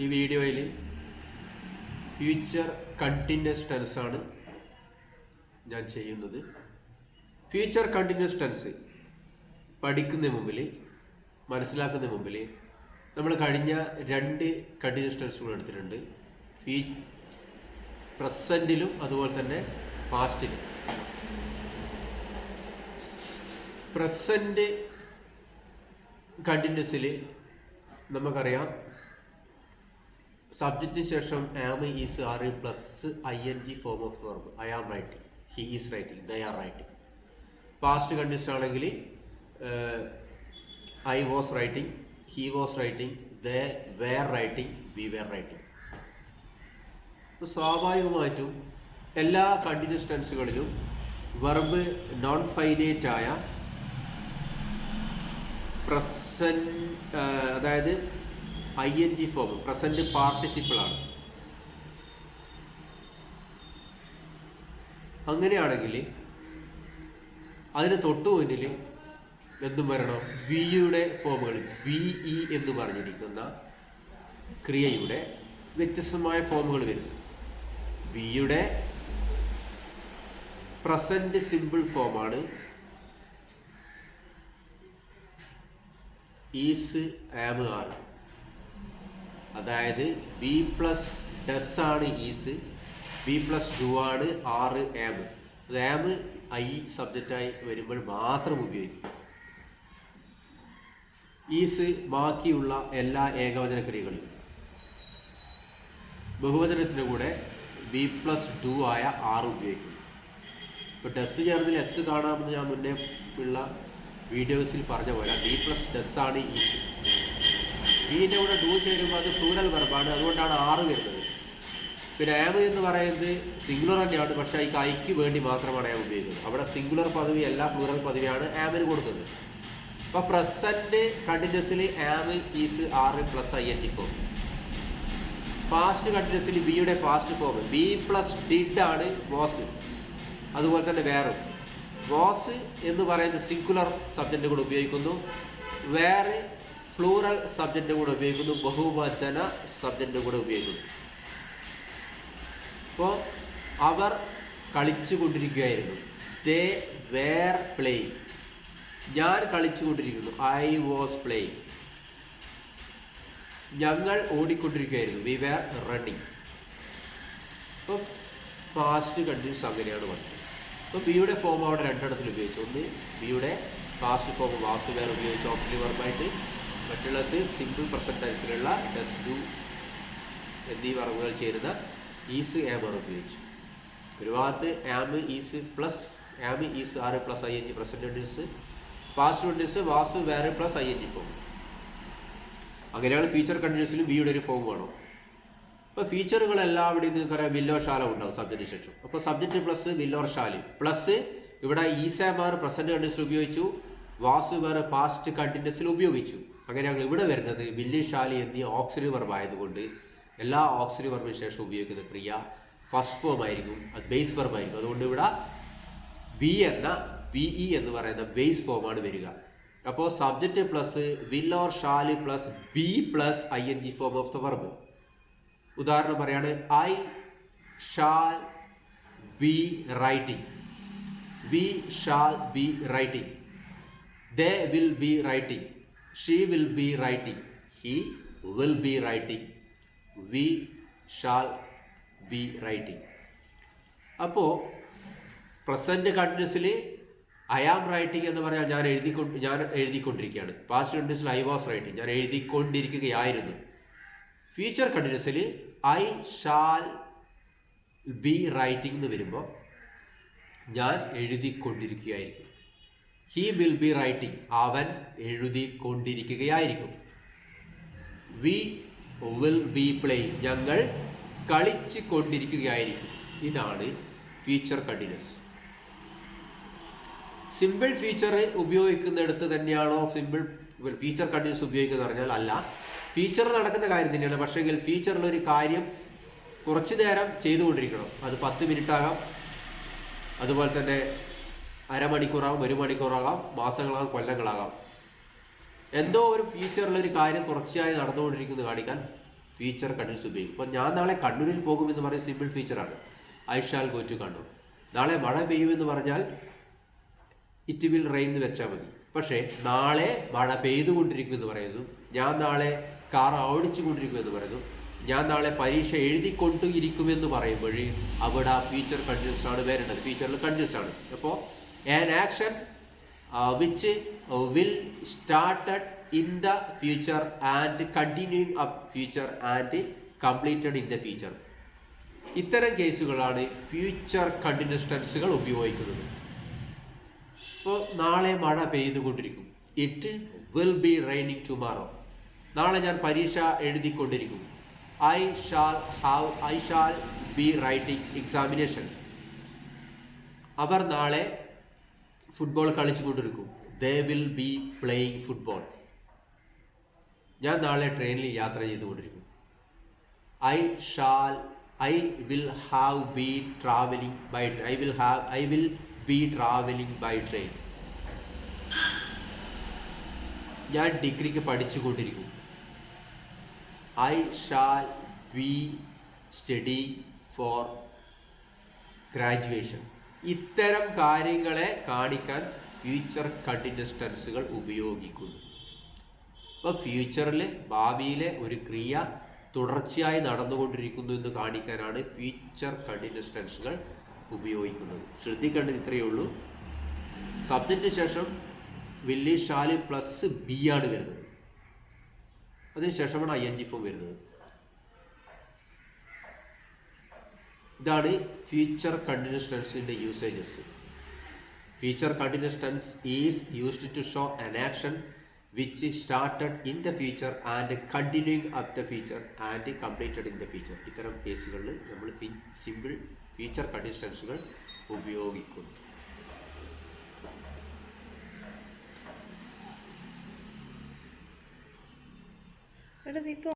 ഈ വീഡിയോയിൽ future continuous tense ആണ് ഞാൻ ചെയ്യുന്നത്. ഫ്യൂച്ചർ കണ്ടിന്യൂസ് ടെൻസ് പഠിക്കുന്നതിന് മുമ്പിൽ മനസ്സിലാക്കുന്നതിന് മുമ്പിൽ നമ്മൾ കഴിഞ്ഞ രണ്ട് കണ്ടിന്യൂസ് ടെൻസുകൾ എടുത്തിട്ടുണ്ട്. ഫീ പ്രസന്റിലും അതുപോലെ തന്നെ പാസ്റ്റിലും പ്രസന്റ് കണ്ടിന്യൂസിൽ നമുക്കറിയാം സബ്ജക്റ്റിന് ശേഷം am is are plus I N G form of verb I am writing he is writing they are writing past condition ആണെങ്കിൽ I was writing he was writing they were writing we were writing സ്വാഭാവികമായിട്ടും എല്ലാ continuous ടെൻസുകളിലും verb non finite ആയ present അതായത് I N G form present പാർട്ടിസിപ്പിളാണ്. അങ്ങനെയാണെങ്കിൽ അതിന് തൊട്ടു മുന്നിൽ എന്തും വരണം? വിയുടെ ഫോമുകൾ വി എന്ന് പറഞ്ഞിരിക്കുന്ന ക്രിയയുടെ വ്യത്യസ്തമായ ഫോമുകൾ വരും. വിയുടെ പ്രസന്റ് സിമ്പിൾ ഫോമാണ് ഈസ് ആം ആർ. അതായത് ബി പ്ലസ് ഡസ് ആണ് ഈസ് ബി പ്ലസ് ടു ആണ് ആറ് ആം ആം ഐ സബ്ജക്റ്റായി വരുമ്പോൾ മാത്രം ഉപയോഗിക്കും. ഈസ് ബാക്കിയുള്ള എല്ലാ ഏകവചന ക്രിയകളിലും ബഹുവചനത്തിന്റെ കൂടെ ബി പ്ലസ് ടു ആയ ആറ് ഉപയോഗിക്കും. ഇപ്പോൾ ഡസ് ചേർന്നതിൽ എസ് കാണാമെന്ന് ഞാൻ മുന്നേ ഉള്ള വീഡിയോസിൽ പറഞ്ഞ പോലെ ബി പ്ലസ് ഡസ് ആണ് ഈസ് ബീന്റെ കൂടെ ഡൂ ചേരുമ്പോൾ അത് ഫ്ലൂരൽ വെർബാണ് അതുകൊണ്ടാണ് ആറ് വരുന്നത്. പിന്നെ ആം എന്ന് പറയുന്നത് സിംഗുലർ തന്നെയാണ്. പക്ഷേ ഈ ഐക്ക് വേണ്ടി മാത്രമാണ് ആം ഉപയോഗിക്കുന്നത്. അവിടെ സിംഗുലർ പദവി അല്ല ഫ്ലൂറൽ പദവിയാണ് ആമിന് കൊടുക്കുന്നത്. അപ്പോൾ present കണ്ടിന്യൂസിൽ am is are plus I N G form past കണ്ടിന്യൂസിൽ ബിയുടെ past form be plus did ആണ് വാസ് അതുപോലെ തന്നെ വേറും. വാസ് എന്ന് പറയുന്നത് സിംഗുലർ സബ്ജക്റ്റ് കൂടെ ഉപയോഗിക്കുന്നു. വേറെ ഫ്ലൂറൽ സബ്ജക്റ്റ് കൂടെ ഉപയോഗിക്കുന്നു. ബഹുവചന സബ്ജക്റ്റ് കൂടെ ഉപയോഗിക്കുന്നു. അപ്പോൾ അവർ കളിച്ചു കൊണ്ടിരിക്കുകയായിരുന്നു ദേ വേർ പ്ലേയിങ് ഞാൻ കളിച്ചു കൊണ്ടിരിക്കുന്നു ഐ വാസ് പ്ലേയിങ് ഞങ്ങൾ ഓടിക്കൊണ്ടിരിക്കുകയായിരുന്നു. വി വേർ റണ്ണിങ് അപ്പോൾ പാസ്റ്റ് കണ്ടിന്യൂസ് അങ്ങനെയാണ് പറഞ്ഞത് അപ്പോൾ ബിയുടെ ഫോം അവിടെ രണ്ടിടത്തിൽ ഉപയോഗിച്ചു. ഒന്ന് ബിയുടെ പാസ്റ്റ് ഫോം വാസ് വേർ ഉപയോഗിച്ച് ഓക്സിലി വർബായിട്ട് മറ്റുള്ളത് സിമ്പിൾ പെർസെന്റൈസിലുള്ള ഡസ് ഡു എന്നീ വർബുകൾ ചേരുന്ന ഈസ് ആമർ ഉപയോഗിച്ചു. ഒരു ഭാഗത്ത് am is plus am is are plus I N G present past continuous was were plus I N G form അങ്ങനെയാണ് ഫീച്ചർ കണ്ടിന്യൂസിലും ബിയുടെ ഒരു ഫോം വേണം. അപ്പോൾ ഫീച്ചറുകളെല്ലാം ഇവിടെ നിങ്ങൾക്കറിയാം വില്ലോ ഷാല ഉണ്ടാവും സബ്ജക്റ്റ് ശേഷം. അപ്പോൾ subject plus will or shall plus ഇവിടെ ഈസാമാർ പ്രസന്റ് കണ്ടിന്യൂസിൽ ഉപയോഗിച്ചു വാസ് വേറെ പാസ്റ്റ് കണ്ടിന്യൂസിൽ ഉപയോഗിച്ചു. അങ്ങനെയാണ് ഇവിടെ വരുന്നത് വില്ലി ഷാലി എന്നീ ഓക്സിലറി വെർബ് ആയതുകൊണ്ട് എല്ലാ ഓക്സിലറി വെർബിന് ശേഷം ഉപയോഗിക്കുന്ന ക്രിയ ഫസ്റ്റ് ഫോം ആയിരിക്കും അത് ബേസ് വെർബ് ആയിരിക്കും. അതുകൊണ്ട് ഇവിടെ ബി എന്ന ബി ഇ എന്ന് പറയുന്ന ബേസ് ഫോമാണ് വരിക. അപ്പോൾ subject plus will or shall plus be plus I N G form of the verb ഉദാഹരണം പറയാണ് I shall be writing we shall be writing they will be writing she will be writing he will be writing we shall be writing അപ്പോൾ present കണ്ടിന്യൂസിൽ I am writing എന്ന് പറഞ്ഞാൽ ഞാൻ എഴുതിക്കൊണ്ട് ഞാൻ എഴുതിക്കൊണ്ടിരിക്കുകയാണ്. പാസ്റ്റ് കണ്ടിന്യൂസിൽ ഐ വാസ് റൈറ്റിംഗ് ഞാൻ എഴുതിക്കൊണ്ടിരിക്കുകയായിരുന്നു. Future കണ്ടിന്യൂസിൽ I shall be writing എന്ന് വരുമ്പോൾ ഞാൻ എഴുതിക്കൊണ്ടിരിക്കുകയായിരിക്കും. ഹി വിൽ ബി റൈറ്റിംഗ് അവൻ എഴുതിക്കൊണ്ടിരിക്കുകയായിരിക്കും. വി വിൽ ബി പ്ലേയിങ് ഞങ്ങൾ കളിച്ചു കൊണ്ടിരിക്കുകയായിരിക്കും ഇതാണ് ഫ്യൂച്ചർ കണ്ടിന്യൂസ്. സിമ്പിൾ ഫീച്ചർ ഉപയോഗിക്കുന്നിടത്ത് തന്നെയാണോ സിമ്പിൾ ഫീച്ചർ കണ്ടിന്യൂസ് ഉപയോഗിക്കുന്നത് പറഞ്ഞാൽ അല്ല. ഫീച്ചർ നടക്കുന്ന കാര്യം തന്നെയാണ്. പക്ഷേങ്കിൽ ഫീച്ചറിൽ ഒരു കാര്യം കുറച്ചു നേരം ചെയ്തുകൊണ്ടിരിക്കണം. അത് പത്ത് മിനിറ്റ് ആകാം. അതുപോലെ തന്നെ അരമണിക്കൂറാകാം ഒരു മണിക്കൂറാകാം മാസങ്ങളാകാം കൊല്ലങ്ങളാകാം. എന്തോ ഒരു ഫ്യൂച്ചറിലൊരു കാര്യം തുടർച്ചയായി നടന്നുകൊണ്ടിരിക്കുന്നത് കാണിക്കാൻ ഫീച്ചർ കണ്ടിന്യൂസ് ഉപയോഗിക്കും ഇപ്പോൾ ഞാൻ നാളെ കണ്ണൂരിൽ പോകുമെന്ന് പറയുന്ന simple ഫീച്ചറാണ് I shall go to Kannur. നാളെ മഴ പെയ്യുമെന്ന് പറഞ്ഞാൽ ഇറ്റ് വിൽ റെയിൻ എന്ന് വെച്ചാൽ മതി. പക്ഷേ നാളെ മഴ പെയ്തുകൊണ്ടിരിക്കുമെന്ന് പറയുന്നു. ഞാൻ നാളെ കാർ ഓടിച്ചുകൊണ്ടിരിക്കുമെന്ന് പറയുന്നു. ഞാൻ നാളെ പരീക്ഷ എഴുതിക്കൊണ്ടിരിക്കുമെന്ന് പറയുമ്പോഴേ അവിടെ ആ ഫീച്ചർ കണ്ടിന്യൂസ് ആണ് വരേണ്ടത്. ഫീച്ചറിൽ കണ്ടിന്യൂസ് ആണ്. അപ്പോൾ an action which will started in the future and continuing up future and completed in the future ഇത്തരം കേസുകളാണ് ഫ്യൂച്ചർ കണ്ടിന്യൂസ് ടെൻസുകൾ ഉപയോഗിക്കുന്നത്. ഇപ്പോൾ നാളെ മഴ പെയ്തുകൊണ്ടിരിക്കും. It will be raining tomorrow നാളെ ഞാൻ പരീക്ഷ എഴുതിക്കൊണ്ടിരിക്കും. I shall have I shall be writing examination അവർ നാളെ football കളിച്ചുകൊണ്ടിരിക്കും. They will be playing football ഞാൻ നാളെ ട്രെയിനിൽ യാത്ര ചെയ്തുകൊണ്ടിരിക്കും. I shall I will have be travelling by I will have I will be travelling by train ഞാൻ ഡിഗ്രിക്ക് പഠിച്ചുകൊണ്ടിരിക്കും. I shall be study for graduation ഇത്തരം കാര്യങ്ങളെ കാണിക്കാൻ ഫ്യൂച്ചർ കണ്ടിൻസ്റ്റൻസുകൾ ഉപയോഗിക്കുന്നു. അപ്പോൾ ഫ്യൂച്ചറിൽ ഭാവിയിലെ ഒരു ക്രിയ തുടർച്ചയായി നടന്നുകൊണ്ടിരിക്കുന്നു എന്ന് കാണിക്കാനാണ് ഫ്യൂച്ചർ കണ്ടിൻസ്റ്റൻസുകൾ ഉപയോഗിക്കുന്നത്. ശ്രദ്ധിക്കേണ്ടത് ഇത്രയേ ഉള്ളൂ. സബ്ജക്റ്റിന് ശേഷം വില്ലി ഷാലി പ്ലസ് ബി ആണ് വരുന്നത്. അതിനുശേഷമാണ് ഐ എൻ ജി ഫോം വരുന്നത്. ഇതാണ് future continuous ടെൻസിന്റെ usages future continuous tense is used to show an action which started in the future and continuing up the future and completed in the future ഇത്തരം കേസുകളിൽ നമ്മൾ simple future continuous ടെൻസുകൾ ഉപയോഗിക്കുന്നു. എടാ ഇതിപ്പോ